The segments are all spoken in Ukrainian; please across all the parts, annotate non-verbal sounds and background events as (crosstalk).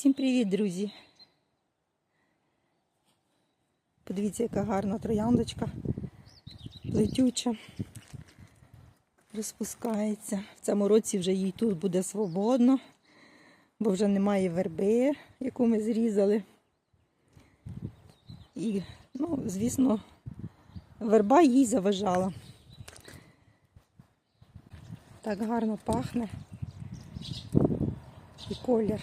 Всім привіт, друзі! Подивіться, яка гарна трояндочка, плетюча, розпускається. В цьому році вже їй тут буде свободно, бо вже немає верби, яку ми зрізали. І, ну, звісно, верба їй заважала. Так гарно пахне. І колір.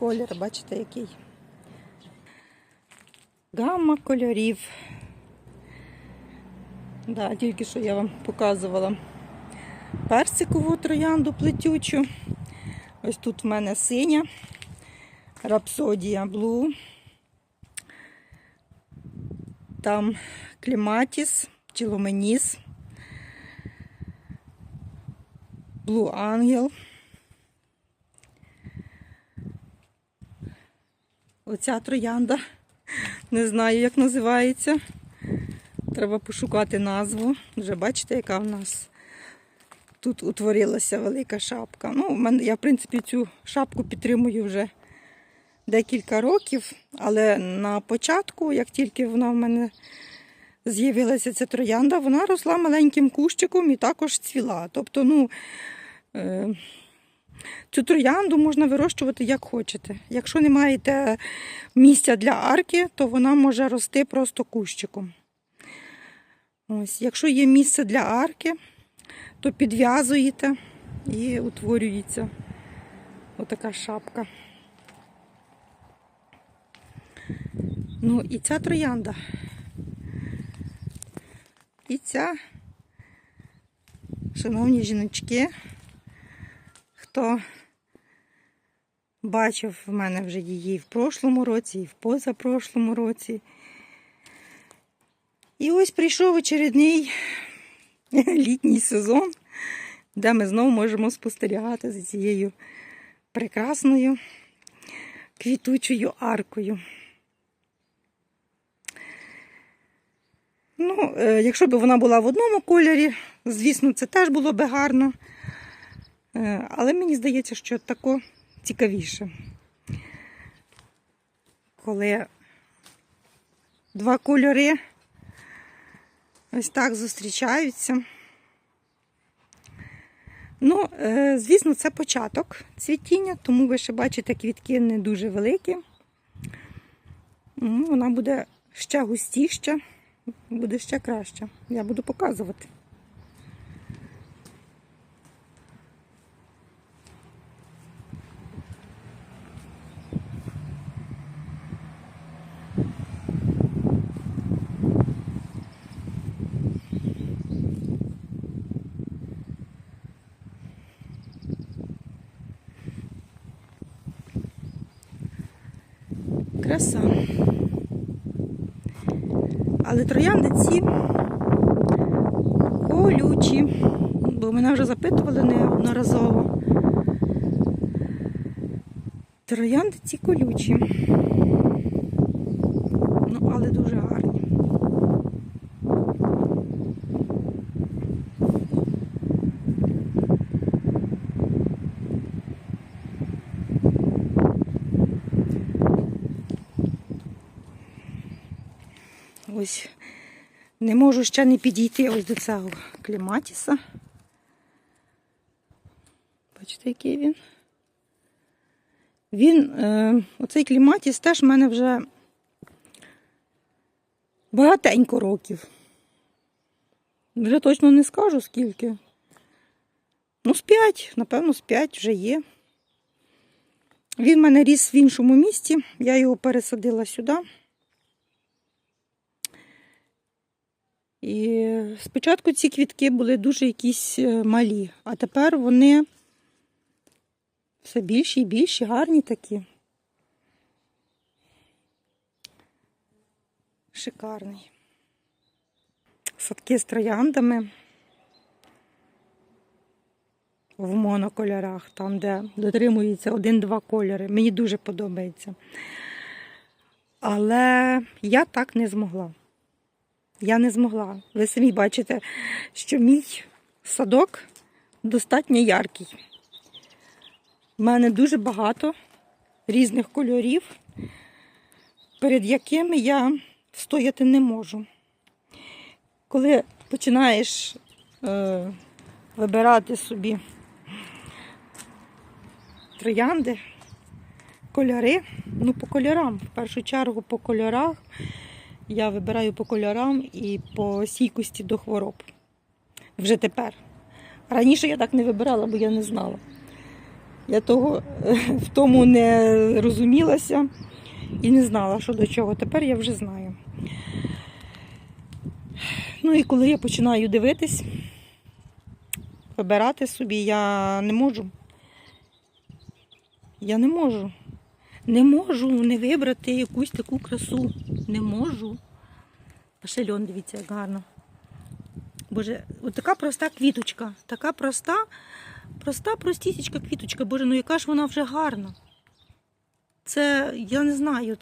Колір, бачите, який. Гамма кольорів. Да, тільки що я вам показувала персикову троянду плетючу. Ось тут в мене синя, рапсодія блу. Там кліматіс, чіломеніс, блу ангел. Оця троянда. Не знаю, як називається. Треба пошукати назву. Вже бачите, яка в нас тут утворилася велика шапка. Ну, я, в принципі, цю шапку підтримую вже декілька років, але на початку, як тільки вона в мене з'явилася ця троянда, вона росла маленьким кущиком і також цвіла. Тобто, ну. Цю троянду можна вирощувати як хочете. Якщо не маєте місця для арки, то вона може рости просто кущиком. Ось, Якщо є місце для арки, то підв'язуєте і утворюється отака шапка. Ну і ця троянда. І ця, шановні жіночки, хто бачив в мене вже її в прошлому році, і в позапрошлому році. І ось прийшов очередний (laughs) літній сезон, де ми знову можемо спостерігати за цією прекрасною квітучою аркою. Ну, е, якщо б вона була в одному кольорі, звісно, це теж було би гарно. Е, Але мені здається, що тако цікавіше. Коли два кольори ось так зустрічаються. Ну, е, звісно, це початок цвітіння, тому ви ще бачите, квітки не дуже великі. Ну, Вона буде ще густіша, буде ще краще. Я буду показувати. Краса. Але троянди ці колючі, бо мене вже запитували неодноразово. Троянди ці колючі. Ну, але дуже гарні. Ось не можу ще не підійти ось до цього кліматіса. Бачите, який він? Він, е, оцей кліматіс теж в мене вже багатенько років. Вже точно не скажу скільки. Ну, з п'ять, напевно, з п'ять вже є. Він в мене ріс в іншому місті, я його пересадила сюди. І спочатку ці квітки були дуже якісь е, малі, а тепер вони все більші і більші, гарні такі. Шикарний. Садки з трояндами в монокольорах, там, де дотримується один-два кольори. Мені дуже подобається. Але я так не змогла. Я не змогла. Ви самі бачите, що мій садок достатньо яркий. в мене дуже багато різних кольорів, перед якими я стояти не можу. Коли починаєш е, вибирати собі троянди, кольори, ну по кольорам, в першу чергу по кольорах. Я вибираю по кольорам і по стійкості до хвороб. Вже тепер. Раніше я так не вибирала, бо я не знала. Я того (laughs) в тому не розумілася і не знала, що до чого. Тепер я вже знаю. Ну і коли я починаю дивитись, вибирати собі, я не можу. Я не можу. Не можу не вибрати якусь таку красу. Не можу. А ще льон, дивіться, як гарно. Боже, от така проста квіточка. Така проста, проста, простісічка квіточка. Боже, ну яка ж вона вже гарна. Це, я не знаю.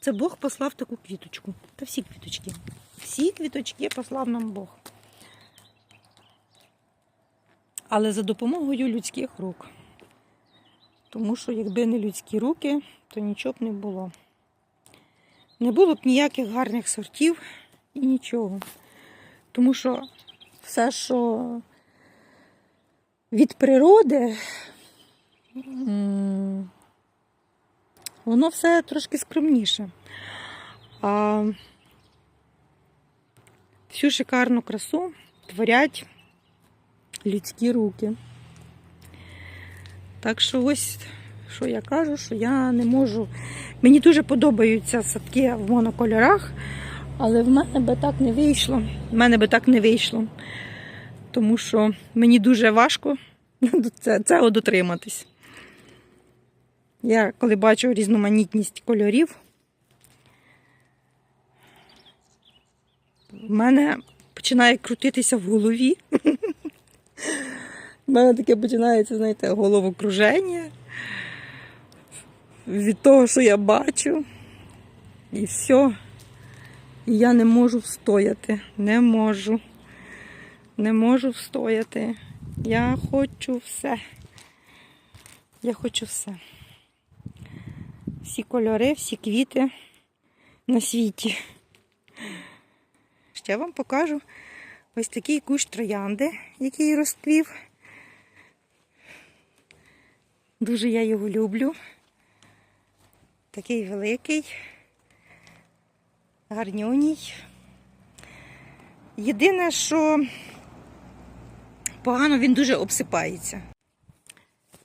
Це Бог послав таку квіточку. Та всі квіточки. Всі квіточки послав нам Бог. Але за допомогою людських рук. Тому що якби не людські руки, то нічого б не було. Не було б ніяких гарних сортів і нічого. Тому що все, що від природи, воно все трошки скромніше. А всю шикарну красу творять людські руки. Так що ось, що я кажу, що я не можу. Мені дуже подобаються садки в монокольорах, але в мене би так не вийшло. В мене би так не вийшло. Тому що мені дуже важко (laughs) це, цього дотриматись. Я коли бачу різноманітність кольорів, в мене починає крутитися в голові. (laughs) У мене таке починається, знаєте, головокруження від того, що я бачу. І все. І я не можу встояти. Не можу. Не можу встояти. Я хочу все. Я хочу все. Всі кольори, всі квіти на світі. Ще вам покажу ось такий кущ троянди, який розквів. Дуже я його люблю. Такий великий, гарнюній. Єдине, що погано він дуже обсипається.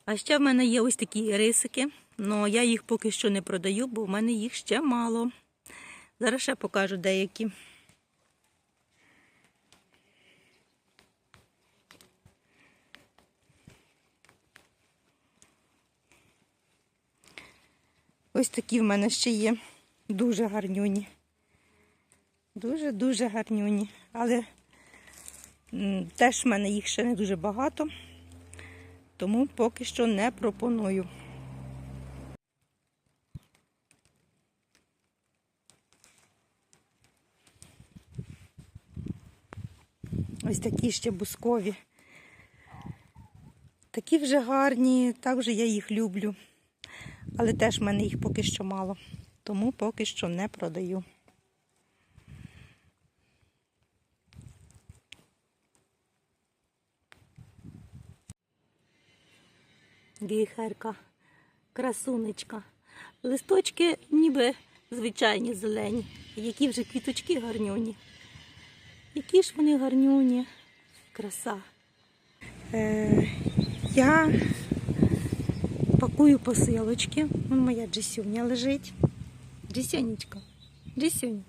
А ще в мене є ось такі рисики, але я їх поки що не продаю, бо в мене їх ще мало. Зараз ще покажу деякі. Ось такі в мене ще є. Дуже гарнюні. Дуже-дуже гарнюні. Але теж в мене їх ще не дуже багато, тому поки що не пропоную. Ось такі ще бускові. Такі вже гарні, так вже я їх люблю. Але теж в мене їх поки що мало, тому поки що не продаю. Гейхерка, красунечка. Листочки ніби звичайні зелені. Які вже квіточки гарнюні. Які ж вони гарнюні. Краса. Е, я пакую посилочки. Вон моя Джесюня лежить. Джесюнечка. Джесюня.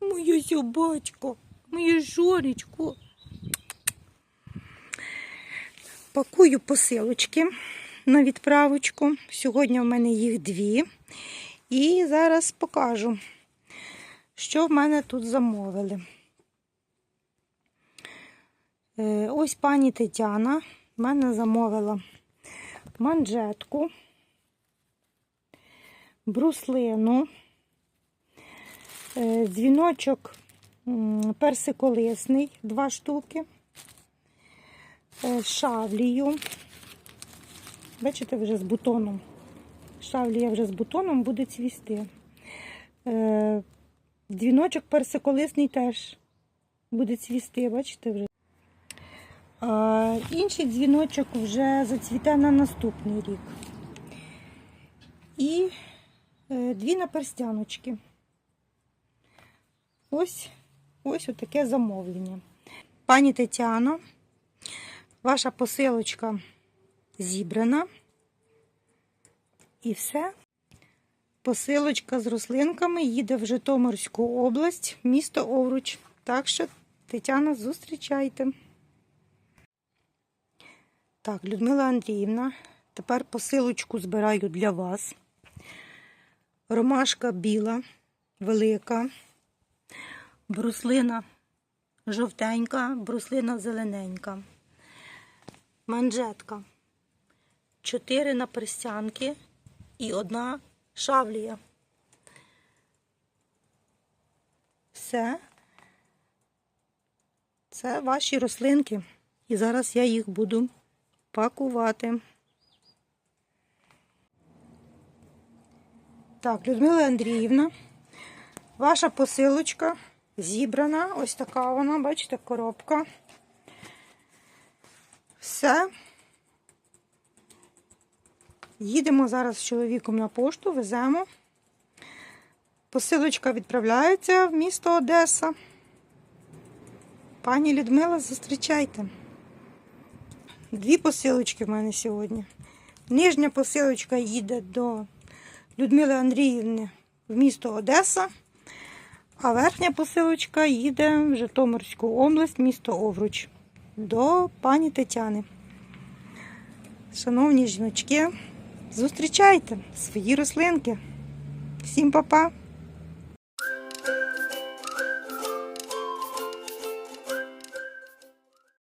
Моя собачка. Моє жоречко. Пакую посилочки на відправочку. Сьогодні в мене їх дві. І зараз покажу, що в мене тут замовили. Е, Ось пані Тетяна в мене замовила манжетку, бруслину, е, дзвіночок персиколисний, два штуки, е, шавлію. Бачите, вже з бутоном. Шавлія вже з бутоном буде цвісти. Е, Дзвіночок персиколисний теж буде цвісти, бачите вже. Інший дзвіночок вже зацвіте на наступний рік. І е, дві наперстяночки. Ось ось отаке замовлення. Пані Тетяно, ваша посилочка зібрана. І все. Посилочка з рослинками їде в Житомирську область, місто Овруч. Так що, Тетяна, зустрічайте. Так, Людмила Андріївна, тепер посилочку збираю для вас. Ромашка біла, велика, бруслина жовтенька, бруслина зелененька, манжетка, чотири наперстянки і одна шавлія. Все. Це ваші рослинки. І зараз я їх буду пакувати. Так, Людмила Андріївна, ваша посилочка зібрана. Ось така вона, бачите, коробка. Все. Їдемо зараз з чоловіком на пошту, веземо. Посилочка відправляється в місто Одеса. Пані Людмила, зустрічайте. Дві посилочки в мене сьогодні. Нижня посилочка їде до Людмили Андріївни в місто Одеса, а верхня посилочка їде в Житомирську область, місто Овруч, до пані Тетяни. Шановні жіночки, зустрічайте свої рослинки. Всім па-па!